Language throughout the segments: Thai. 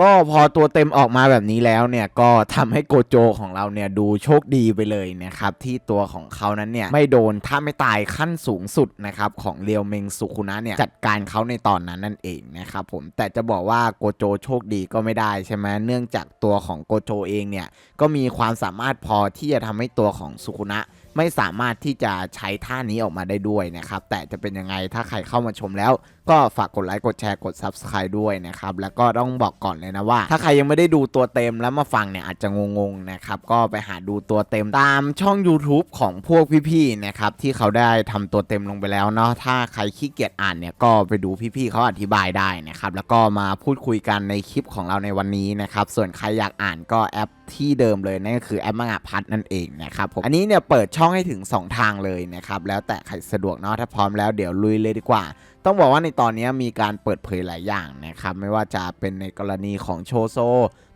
ก็พอตัวเต็มออกมาแบบนี้แล้วเนี่ยก็ทำให้โกโจของเราเนี่ยดูโชคดีไปเลยนะครับที่ตัวของเขานั้นเนี่ยไม่โดนถ้าไม่ตายขั้นสูงสุดนะครับของเรียวเมงสุคุนะเนี่ยจัดการเขาในตอนนั้นนั่นเองนะครับผมแต่จะบอกว่าโกโจโชคดีก็ไม่ได้ใช่ไหมเนื่องจากตัวของโกโจเองเนี่ยก็มีความสามารถพอที่จะทำให้ตัวของสุคุนะ ไม่สามารถที่จะใช้ท่านี้ออกมาได้ด้วยนะครับ แต่จะเป็นยังไงถ้าใครเข้ามาชมแล้ว ก็ฝากกดไลค์กดแชร์กด Subscribe ด้วยนะครับ แล้วก็ต้องบอกก่อนเลยนะว่า ถ้าใครยังไม่ได้ดูตัวเต็มแล้วมาฟังเนี่ยอาจจะงงๆนะครับ ก็ไปหาดูตัวเต็มตามช่อง YouTube ของพวกพี่ๆนะครับที่เขาได้ทำตัวเต็มลงไปแล้วเนาะถ้าใครขี้เกียจอ่านเนี่ยก็ไปดูพี่ๆเขาอธิบายได้นะครับแล้วก็มาพูดคุยกันในคลิปของเราในวันนี้นะครับส่วนใครอยากอ่านก็แอปที่เดิมเลยนั่นก็คือแอปมังงะพัดนั่นเองนะครับผมอันนี้เนี่ยเปิดช่องให้ถึง 2 ทางเลยนะครับ แล้วแต่ใครสะดวกเนาะถ้าพร้อมแล้วเดี๋ยวลุยเลยดีกว่า ต้องบอกว่าในตอนนี้มีการเปิดเผยหลายอย่างนะครับ ไม่ว่าจะเป็นในกรณีของโชโซ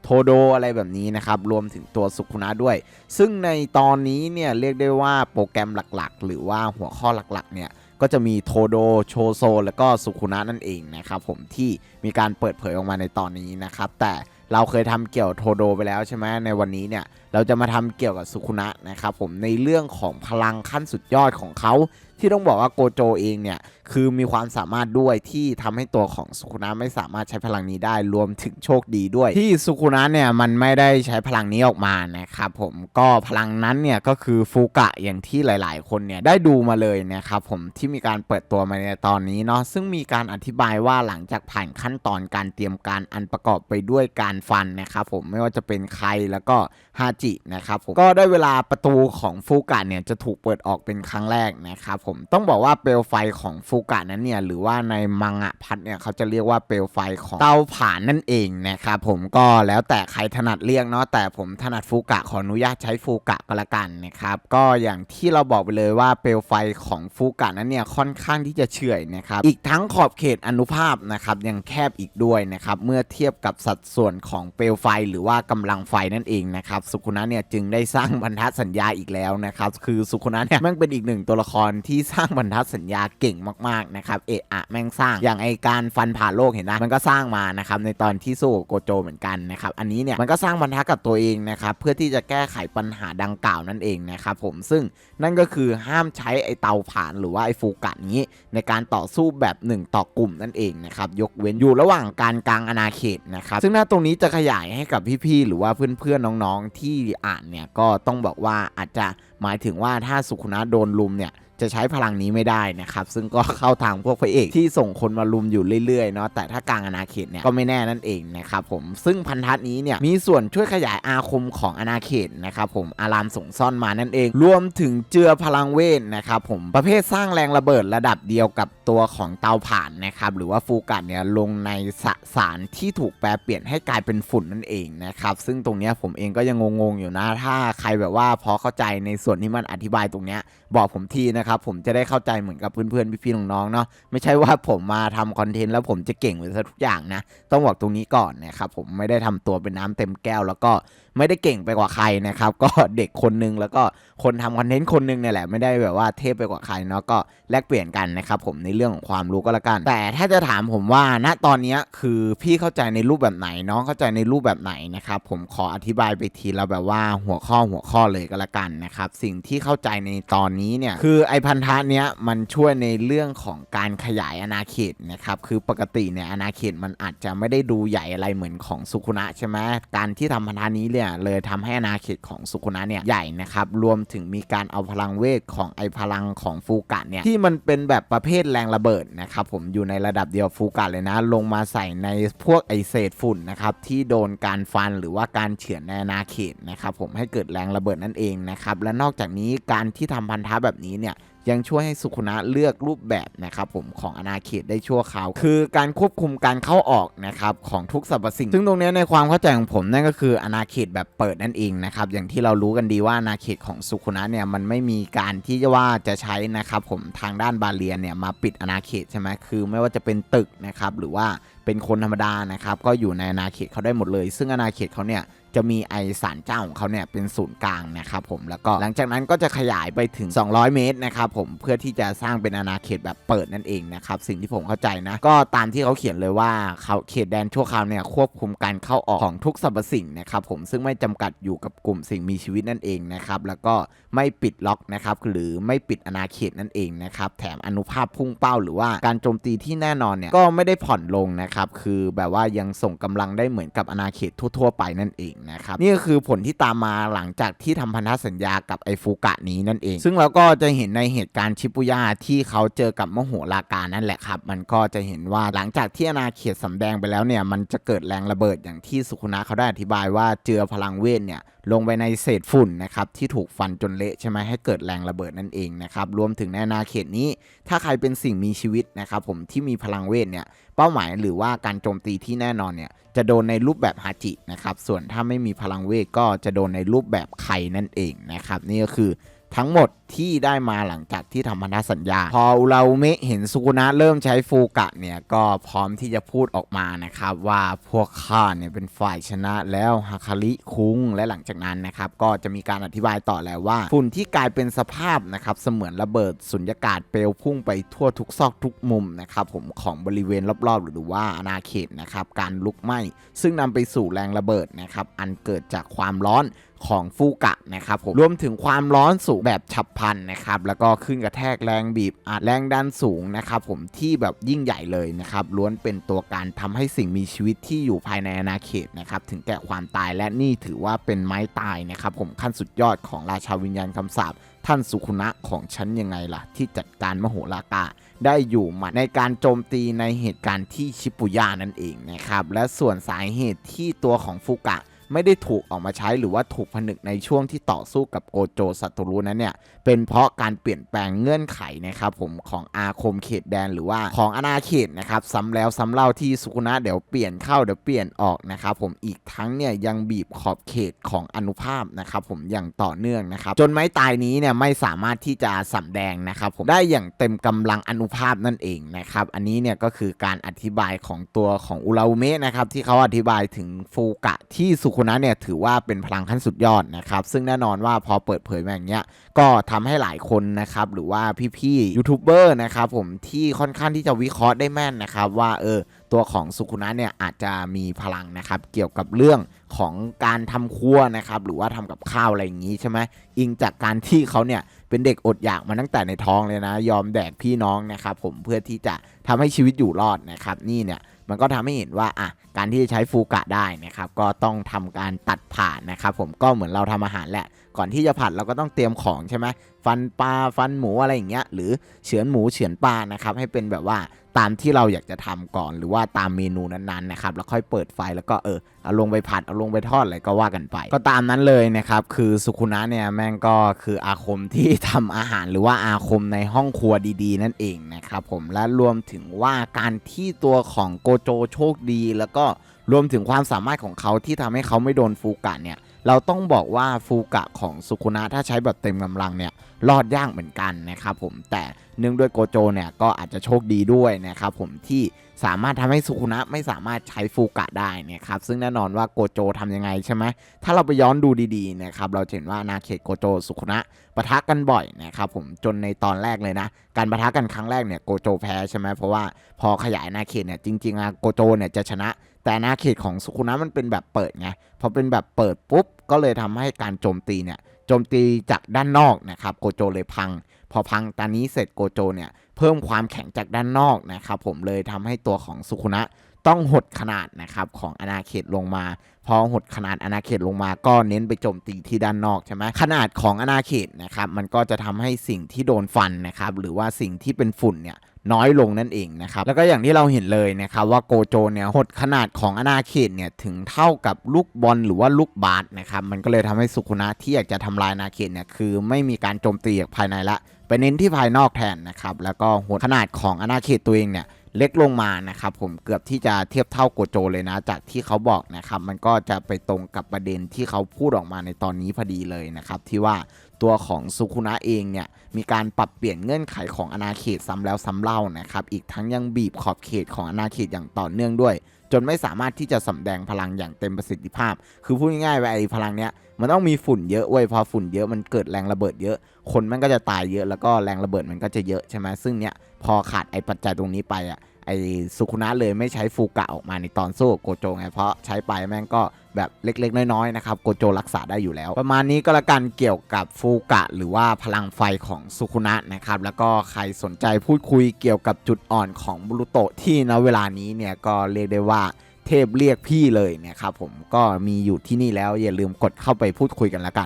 โทโดอะไรแบบนี้นะครับ รวมถึงตัวสุคุนะด้วย ซึ่งในตอนนี้เนี่ยเรียกได้ว่าโปรแกรมหลักๆ หรือว่าหัวข้อหลักๆ เนี่ยก็จะมีโทโดโชโซ แล้วก็สุคุนะนั่นเองนะครับผมที่มีการเปิดเผยออกมาในตอนนี้นะครับแต่ เราเคยทำเกี่ยวโทโดไปแล้วใช่ไหมในวันนี้เนี่ยเราจะมาทำเกี่ยวกับสุคุนะนะครับผมในเรื่องของพลังขั้นสุดยอดของเขาที่ต้องบอกว่าโกโจเองเนี่ยคือมีความสามารถด้วยที่ทำให้ตัวของสุคุนะไม่สามารถใช้พลังนี้ได้รวมถึงโชคดีด้วย ที่สุคุนะเนี่ยมันไม่ได้ใช้พลังนี้ออกมานะครับผมก็พลังนั้นเนี่ยก็คือฟูกะอย่างที่หลาย ๆ คนเนี่ยได้ดูมาเลยนะครับผมที่มีการเปิดตัวมาในตอนนี้เนาะซึ่งมีการอธิบายว่าหลังจากผ่านขั้นตอนการเตรียมการอันประกอบไปด้วยการฟันนะครับผมไม่ว่าจะเป็นใครแล้วก็ฮาจินะครับผมก็ได้เวลาประตูของฟูกะเนี่ยจะถูกเปิดออกเป็นครั้งแรกนะครับผมต้องบอกว่าเปลวไฟของฟูกะนั้นเนี่ยหรือว่าในมังงะพัดเนี่ยเขาจะเรียกว่าเปลวไฟของเตาผ่านนั่นเองนะครับผมก็แล้วแต่ใครถนัดเรียกเนาะแต่ผมถนัดฟูกะขออนุญาตใช้ฟูกะก็แล้วกันนะครับก็อย่างที่เราบอกไปเลยว่าเปลวไฟของฟูกะนั้นเนี่ยค่อนข้างที่จะเฉื่อยนะครับอีกทั้งขอบเขตอนุภาพนะครับยังแคบอีกด้วยนะครับเมื่อเทียบกับสัดส่วนของเปลวไฟหรือว่ากำลังไฟนั่นเองนะครับสุคุนะเนี่ยจึงได้สร้างพันธสัญญาอีกแล้วนะครับคือสุคุนะเนี่ยม่งเป็นอีกหนึ่งตัวละครที่สร้างพันธสัญญาเก่งมากๆนะครับเอะอะแม่งสร้างอย่างไอการฟันผ่าโลกเห็นนะมันก็สร้างมานะครับในตอนที่สู้โกโจเหมือนกันนะครับอันนี้เนี่ยมันก็สร้างพันธะกับตัวเองนะครับเพื่อที่จะแก้ไขปัญหาดังกล่าวนั่นเองนะครับผมซึ่งนั่นก็คือห้ามใช้ไอเตาผ่านหรือว่าไอฟูกะนี้ ในการต่อสู้แบบหนึ่งต่อกลุ่มนั่นเองนะครับยกเว้นอยู่ระหว่างการกลางอาณาเขตนะครับซึ่งหน้าตรงนี้จะขยายให้กับพี่ๆหรือว่าเพื่อนๆน้องๆที่อ่านเนี่ยก็ต้องบอกว่าอาจจะหมายถึงว่าถ้าสุขุนะโดนลุมเนี่ย จะใช้พลังนี้ไม่ได้นะครับ ซึ่งก็เข้าทางพวกพระเอกที่ส่งคนมาลุมอยู่เรื่อยๆเนาะแต่ถ้ากลางอาณาเขตเนี่ยก็ไม่แน่นั่นเองนะครับผมซึ่งพันธะนี้เนี่ยมีส่วนช่วยขยายอาคมของอาณาเขตนะครับผมอารามส่งซ่อนมานั่นเอง รวมถึงเจือพลังเวทนะครับผมประเภทสร้างแรงระเบิดระดับเดียวกับตัวของเตาผ่านนะครับหรือว่าฟูกัดเนี่ยลงในสสารที่ถูกแปลเปลี่ยนให้กลายเป็นฝุ่นนั่นเองนะครับซึ่งตรงเนี้ยผมเองก็ยังงงๆอยู่นะถ้าใครแบบว่าพอเข้าใจในส่วนที่มันอธิบายตรงเนี้ยบอกผมทีนะครับผมจะได้เข้าใจเหมือนกับเพื่อนๆพี่ๆน้องๆเนาะไม่ใช่ว่าผมมาทำคอนเทนต์แล้วผมจะเก่งไปซะทุกอย่างนะ ต้องบอกตรงนี้ก่อนนะครับผมไม่ได้ทำตัวเป็นน้ำเต็มแก้วแล้วก็ ไม่ได้เก่งไปกว่าใครนะครับ ก็เด็กคนนึงแล้วก็คนทำคอนเทนต์คนนึงเนี่ยแหละไม่ได้แบบว่าเทพไปกว่าใครเนาะก็แลกเปลี่ยนกันนะครับผมในเรื่องของความรู้ก็แล้วกัน แต่ถ้าจะถามผมว่าณตอนนี้คือพี่เข้าใจในรูปแบบไหนน้องเข้าใจในรูปแบบไหนนะครับผมขออธิบายไปทีละแบบว่าหัวข้อหัวข้อเลยก็แล้วกันนะครับสิ่งที่เข้าใจในตอนนี้เนี่ยคือไอพันธะเนี้ยมันช่วยในเรื่องของการขยายอาณาเขตนะครับคือปกติเนี่ยอาณาเขตมันอาจจะไม่ได้ดูใหญ่อะไรเหมือนของสุคุนะใช่ไหมการที่ทำพันธะนี้เนี่ยเลยทำให้อาณาเขตของสุคุนะเนี่ยใหญ่นะครับรวมถึงมีการเอาพลังเวทของไอพลังของฟูกะเนี่ยที่มันเป็นแบบประเภทแรงระเบิดนะครับผมอยู่ในระดับเดียวฟูกะเลยนะ ลงมาใส่ในพวกไอเศษฝุ่นนะครับที่โดนการฟันหรือว่าการเฉือนในอาณาเขตนะครับผมให้เกิดแรงระเบิดนั่นเองนะครับและนอกจากนี้การที่ทำพันธะแบบนี้เนี่ย ยังช่วยให้สุขุนะเลือกรูปแบบนะครับผมของอาณาเขตได้ชั่วคราว คือการควบคุมการเข้าออกนะครับของทุกสรรพสิ่ง ซึ่งตรงนี้ในความเข้าใจของผมนั่นก็คืออาณาเขตแบบเปิดนั่นเองนะครับอย่างที่เรารู้กันดีว่าอาณาเขตของสุขุนะเนี่ยมันไม่มีการที่จะว่าจะใช้นะครับผมทางด้านบาเลียนเนี่ยมาปิดอาณาเขตใช่ไหมคือไม่ว่าจะเป็นตึกนะครับหรือว่าเป็นคนธรรมดานะครับก็อยู่ในอาณาเขตเขาได้หมดเลย ซึ่งอาณาเขตเขาเนี่ย จะมีไอสารเจ้าของเขาเนี่ยเป็นศูนย์กลางนะครับผมแล้วก็หลังจากนั้นก็จะขยายไปถึง 200 เมตรนะครับผมเพื่อที่จะสร้างเป็นอาณาเขตแบบเปิดนั่นเองนะครับสิ่งที่ผมเข้าใจนะก็ตามที่เขาเขียนเลยว่าเขาเขตแดนชั่วคราวเนี่ยควบคุมการเข้าออกของทุกสรรพสิ่งนะครับผมซึ่งไม่จำกัดอยู่กับกลุ่มสิ่งมีชีวิตนั่นเองนะครับแล้วก็ไม่ปิดล็อกนะครับหรือไม่ปิดอาณาเขตนั่นเองนะครับแถมอนุภาพพุ่งเป้าหรือว่าการโจมตีที่แน่นอนเนี่ยก็ไม่ได้ผ่อนลงนะครับคือแบบว่ายังส่งกำลังได้เหมือนกับอาณาเขตทั่ว ๆ ไปนั่นเองนะครับนี่ก็คือผลที่ตามมาหลังจากที่ทำพันธสัญญากับไอฟูกะนี้นั่นเอง ซึ่งเราก็จะเห็นในเหตุการณ์ชิปุย่าที่เขาเจอกับมโหราการนั่นแหละครับ มันก็จะเห็นว่าหลังจากที่อาณาเขตสำแดงไปแล้วเนี่ยมันจะเกิดแรงระเบิดอย่างที่สุขุนะเขาได้อธิบายว่าเจือพลังเวทเนี่ย ลงไปในเศษฝุ่นนะครับที่ถูกฟันจนเละใช่ไหมให้เกิดแรงระเบิดนั่นเองนะครับรวมถึงในอาณาเขตนี้ ถ้าใครเป็นสิ่งมีชีวิตนะครับผมที่มีพลังเวทเนี่ยเป้าหมายหรือว่าการโจมตีที่แน่นอนเนี่ยจะโดนในรูปแบบฮาจินะครับส่วนถ้าไม่มีพลังเวทก็จะโดนในรูปแบบไข่นั่นเองนะครับนี่ก็คือ ทั้งหมดที่ได้มาหลังจากที่ทำพันธสัญญา พออุราเมะเห็นสุกุนะเริ่มใช้ฟูกะเนี่ยก็พร้อมที่จะพูดออกมานะครับว่าพวกข้าเนี่ยเป็นฝ่ายชนะแล้วฮาคาริคุงและหลังจากนั้นนะครับก็จะมีการอธิบายต่อแล้วว่าฝุ่นที่กลายเป็นสภาพนะครับเสมือนระเบิดสุญญากาศเปลวพุ่งไปทั่วทุกซอกทุกมุมนะครับผมของบริเวณรอบๆ หรือว่าอาณาเขตนะครับการลุกไหม้ซึ่งนำไปสู่แรงระเบิดนะครับอันเกิดจากความร้อน ของฟูกะนะครับผมรวมถึงความร้อนสูงแบบฉับพลันนะครับแล้วก็ขึ้นกระแทกแรงบีบอัดแรงดันสูงนะครับผมที่แบบยิ่งใหญ่เลยนะครับล้วนเป็นตัวการทำให้สิ่งมีชีวิตที่อยู่ภายในอาณาเขตนะครับถึงแก่ความตายและนี่ถือว่าเป็นไม้ตายนะครับผมขั้นสุดยอดของราชาวิญญาณคำสาปท่านสุคุนะของฉันยังไงล่ะ ที่จัดการมโหรากาได้อยู่หมัดในการโจมตีในเหตุการณ์ที่ชิปุย่านั่นเองนะครับและส่วนสาเหตุที่ตัวของฟุกะ ไม่ได้ถูกออกมาใช้หรือว่าถูกผนึกในช่วงที่ต่อสู้กับโกโจสัตรูนั้นเนี่ยเป็นเพราะการเปลี่ยนแปลงเงื่อนไขนะครับผมของอาคมเขตแดนหรือว่าของอาณาเขตนะครับซ้ำแล้วซ้ำเล่าที่สุคุนะเดี๋ยวเปลี่ยนเข้าเดี๋ยวเปลี่ยนออกนะครับผมอีกทั้งเนี่ยยังบีบขอบเขตของอนุภาพนะครับผมอย่างต่อเนื่องนะครับจนไม้ตายนี้เนี่ยไม่สามารถที่จะสำแดงนะครับผมได้อย่างเต็มกำลังอนุภาพนั่นเองนะครับอันนี้เนี่ยก็คือการอธิบายของตัวของอุราเมะนะครับที่เขาอธิบายถึงฟูกะที่สุคุนะเนี่ยถือว่าเป็นพลังขั้นสุดยอดนะครับ ซึ่งแน่นอนว่าพอเปิดเผยมาอย่างเงี้ยก็ทำให้หลายคนนะครับหรือว่าพี่ๆยูทูบเบอร์นะครับผมที่ค่อนข้างที่จะวิเคราะห์ได้แม่นนะครับว่าเออตัวของสุคุนะเนี่ยอาจจะมีพลังนะครับเกี่ยวกับเรื่องของการทำครัวนะครับหรือว่าทำกับข้าวอะไรอย่างนี้ใช่ไหมอิงจากการที่เขาเนี่ยเป็นเด็กอดอยากมาตั้งแต่ในท้องเลยนะ ยอมแดกพี่น้องนะครับผมเพื่อที่จะทำให้ชีวิตอยู่รอดนะครับนี่เนี่ย มันก็ทำให้เห็นว่าอะการที่จะใช้ฟูกะได้นะครับก็ต้องทำการตัดผ่านนะครับผมก็เหมือนเราทำอาหารแหละ ก่อนที่จะผัดเราก็ต้องเตรียมของใช่ไหมฟันปลาฟันหมูอะไรอย่างเงี้ยหรือเฉือนหมูเฉือนปลานะครับให้เป็นแบบว่าตามที่เราอยากจะทำก่อน หรือว่าตามเมนูนั้นๆนะครับแล้วค่อยเปิดไฟแล้วก็เออเอาลงไปผัดเอาลงไปทอดอะไรก็ว่ากันไป ก็ตามนั้นเลยนะครับคือสุคุนะเนี่ยแม่งก็คืออาคมที่ทำอาหารหรือว่าอาคมในห้องครัวดีๆ นั่นเองนะครับผมและรวมถึงว่าการที่ตัวของโกโจโชคดี แล้วก็รวมถึงความสามารถของเขาที่ทำให้เขาไม่โดนฟูกะเนี่ย เราต้องบอกว่าฟูกะของสุคุนะถ้าใช้แบบเต็มกำลังเนี่ยรอดยากเหมือนกันนะครับผมแต่เนื่องด้วยโกโจเนี่ยก็อาจจะโชคดีด้วยนะครับผมที่สามารถทำให้สุคุนะไม่สามารถใช้ฟูกะได้นะครับซึ่งแน่นอนว่าโกโจทำยังไงใช่ไหมถ้าเราไปย้อนดูดีๆนะครับเราเห็นว่านาเขตโกโจสุคุนะปะทะกันบ่อยนะครับผมจนในตอนแรกเลยนะ การปะทะกันครั้งแรกเนี่ยโกโจแพ้ใช่ไหมเพราะว่าพอขยายอาเขตเนี่ยจริงๆอะโกโจเนี่ยจะชนะ แต่อาณาเขตของสุคุนะมันเป็นแบบเปิดไงพอเป็นแบบเปิดปุ๊บ ก็เลยทำให้การโจมตีเนี่ยโจมตีจากด้านนอกนะครับโกโจเลยพัง พอพังตอนนี้เสร็จโกโจเนี่ยเพิ่มความแข็งจากด้านนอกนะครับผมเลยทำให้ตัวของสุคุนะต้องหดขนาดนะครับของอาณาเขตลงมา พอหดขนาดอาณาเขตลงมา ก็เน้นไปโจมตีที่ด้านนอกใช่ไหมขนาดของอาณาเขตนะครับมันก็จะทำให้สิ่งที่โดนฟันนะครับหรือว่าสิ่งที่เป็นฝุ่นเนี่ย น้อยลงนั่นเองนะครับ แล้วก็อย่างที่เราเห็นเลยนะครับว่าโกโจเนี่ยหดขนาดของอนาเขตเนี่ยถึงเท่ากับลูกบอลหรือว่าลูกบาสนะครับ มันก็เลยทำให้สุขุนะที่อยากจะทำลายอาณาเขตเนี่ยคือไม่มีการโจมตีจากภายในละไปเน้นที่ภายนอกแทนนะครับ แล้วก็หดขนาดของอนาเขตตัวเองเนี่ย เล็กลงมานะครับผมเกือบที่จะเทียบเท่าโกโจเลยนะ จากที่เขาบอกนะครับมันก็จะไปตรงกับประเด็นที่เขาพูดออกมาในตอนนี้พอดีเลยนะครับที่ว่าตัวของสุคุนะเองเนี่ยมีการปรับเปลี่ยนเงื่อนไขของอาณาเขตซ้ำแล้วซ้ำเล่านะครับอีกทั้งยังบีบขอบเขตของอาณาเขตอย่างต่อเนื่องด้วยจนไม่สามารถที่จะสำแดงพลังอย่างเต็มประสิทธิภาพ คือพูดง่ายๆว่าไอ้พลังเนี้ยมันต้องมีฝุ่นเยอะเว้ยพอฝุ่นเยอะมันเกิดแรงระเบิดเยอะ คนมันก็จะตายเยอะแล้วก็แรงระเบิดมันก็จะเยอะใช่ไหมซึ่งเนี้ยพอขาดไอ้ปัจจัยตรงนี้ไปอะ ไอ้สุคุนะเลยไม่ใช้ฟูกะออกมาในตอนสู้โกโจไงเพราะใช้ไปแม่งก็แบบเล็กๆ น้อยๆนะครับโกโจรักษาได้อยู่แล้ว ประมาณนี้ก็แล้วกันเกี่ยวกับฟูกะ หรือว่าพลังไฟของสุคุนะนะครับแล้วก็ใครสนใจพูดคุยเกี่ยวกับจุดอ่อนของบุรุโตะที่ณเวลานี้เนี่ยก็เรียกได้ว่าเทพเรียกพี่เลยเนี่ยครับผมก็มีอยู่ที่นี่แล้วอย่าลืมกดเข้าไปพูดคุยกันแล้วกัน